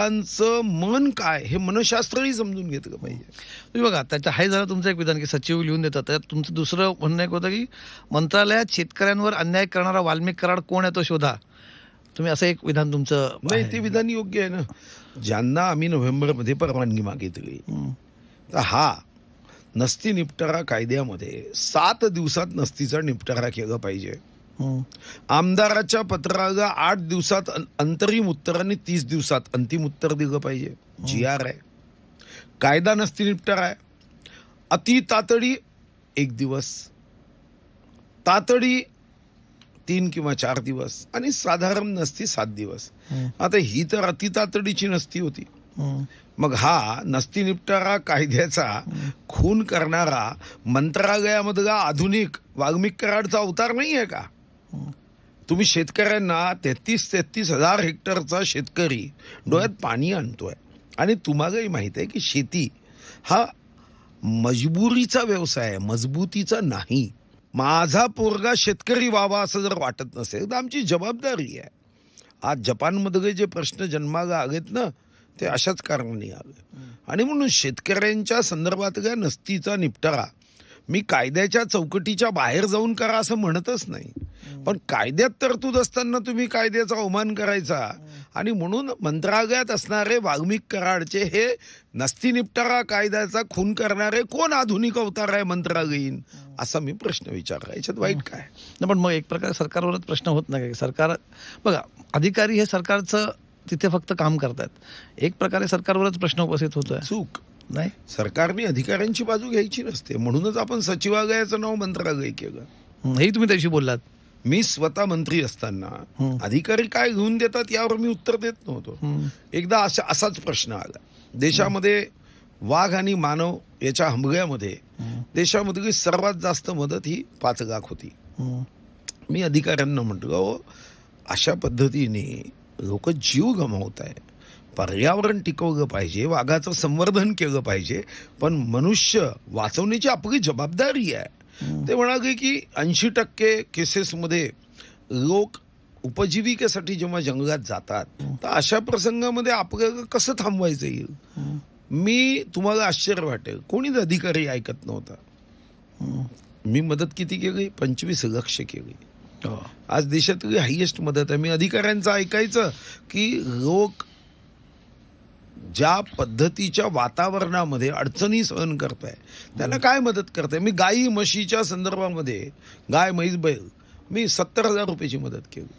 मन काय हे मनशास्त्रही समजून घेतलं पाहिजे तुम्ही बघा त्याच्या हाय झालं तुमचं एक विधान की सचिव लिहून देतात त्यात तुमचं दुसरं म्हणणं एक होतं की मंत्रालयात शेतकऱ्यांवर अन्याय करणारा वाल्मिक कराड कोण आहे तो शोधा तुम्ही असं एक विधान तुमचं नाही. ते विधान योग्य आहे ना ज्यांना आम्ही नोव्हेंबरमध्ये परवानगी मागितली. तर हा नसती निपटारा कायद्यामध्ये सात दिवसात नसतीचा निपटारा केला पाहिजे. आमदाराच्या पत्राला आठ दिवसात अंतरिम उत्तराने तीस दिवसात अंतिम उत्तर दिलं पाहिजे. जी आर आहे. कायदा नसती निपटारा आहे. अति तातडी एक दिवस. तातडी तीन किंवा चार दिवस. आणि साधारण नसती सात दिवस. आता ही तर अति तातडीची नसती होती. मग हा नसती निपटारा कायद्याचा खून करणारा मंत्रालयामधला आधुनिक वाल्मिक कराडचा अवतार नाही आहे का. तुम्ही शेतकऱ्यांना तेहतीस तेहतीस हजार हेक्टरचा शेतकरी डोळ्यात पाणी आणतोय. आणि तुम्हालाही माहीत आहे की शेती हा मजबुरीचा व्यवसाय आहे मजबूतीचा नाही. माझा पोरगा शेतकरी व्हावा असं जर वाटत नसेल तर आमची जबाबदारी आहे. आज जपानमधले जे प्रश्न जन्माला आलेत ना ते अशाच कारणाने आले. आणि म्हणून शेतकऱ्यांच्या संदर्भातल्या नसतीचा निपटारा मी कायद्याच्या चौकटीच्या बाहेर जाऊन करा असं म्हणतच नाही. पण कायद्यात तरतूद असताना तुम्ही कायद्याचा अवमान करायचा. आणि म्हणून मंत्रालयात असणारे वाल्मिक कराडचे हे नसती निपटारा कायद्याचा खून करणारे कोण आधुनिक अवतार आहे मंत्रालयीन? असा मी प्रश्न विचारला. याच्यात वाईट काय? नाही, पण मग एक प्रकारे सरकारवरच प्रश्न होत नाही. का? सरकार बघा अधिकारी हे सरकारचं तिथे फक्त काम करतात. एक प्रकारे सरकारवरच प्रश्न उपस्थित होतोय. चूक. नाही? सरकारने अधिकाऱ्यांची बाजू घ्यायची नसते. म्हणूनच आपण सचिवालयाचं नाव मंत्रालय केलं. हेही तुम्ही त्याशी बोललात. मी स्वतः मंत्री असताना. अधिकारी काय घेऊन देतात यावर मी उत्तर देत नव्हतो. एकदा असा असाच प्रश्न आला देशामध्ये वाघ आणि मानव याच्या हमल्यामध्ये हम्म. देशामधली सर्वात जास्त मदत ही पाच लाख होती. मी अधिकाऱ्यांना म्हटलं "अहो, अशा पद्धतीने लोक जीव गमावत आहे पर्यावरण टिकवलं पाहिजे वाघाचं संवर्धन केलं पाहिजे पण मनुष्य वाचवण्याची आपली जबाबदारी आहे. ते म्हणाले की ऐंशी टक्के केसेसमध्ये लोक उपजीविकेसाठी जेव्हा जंगलात जातात तर अशा प्रसंगामध्ये आपल्याला कसं थांबवायचं येईल. मी तुम्हाला आश्चर्य वाटेल. कोणीच अधिकारी ऐकत नव्हता. मी मदत किती केली? पंचवीस लक्ष केली. हो. आज देशातली हायएस्ट मदत आहे. मी अधिकाऱ्यांचं ऐकायचं की लोक ज्या पद्धतीच्या वातावरणामध्ये अडचणी सहन करताय त्यांना काय मदत करताय? मी गाई म्हशीच्या संदर्भामध्ये गाय म्हैस बैल मी सत्तर हजार रुपयाची मदत केली.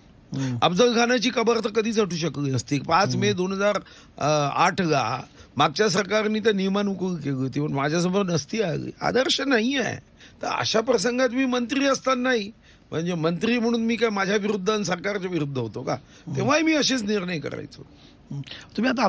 अफजल खानाची कबर तर कधीच हटू शकली नसती. पाच मे दोन हजार आठला मागच्या सरकारने तर नियमानुकूल केली होती पण माझ्यासमोर नसती आली. आदर्श नाही आहे. तर अशा प्रसंगात मी मंत्री असतानाही म्हणजे मंत्री म्हणून मी काय माझ्या विरुद्ध आणि सरकारच्या विरुद्ध होतो का? तेव्हाही मी असेच निर्णय करायचो. तुम्ही आता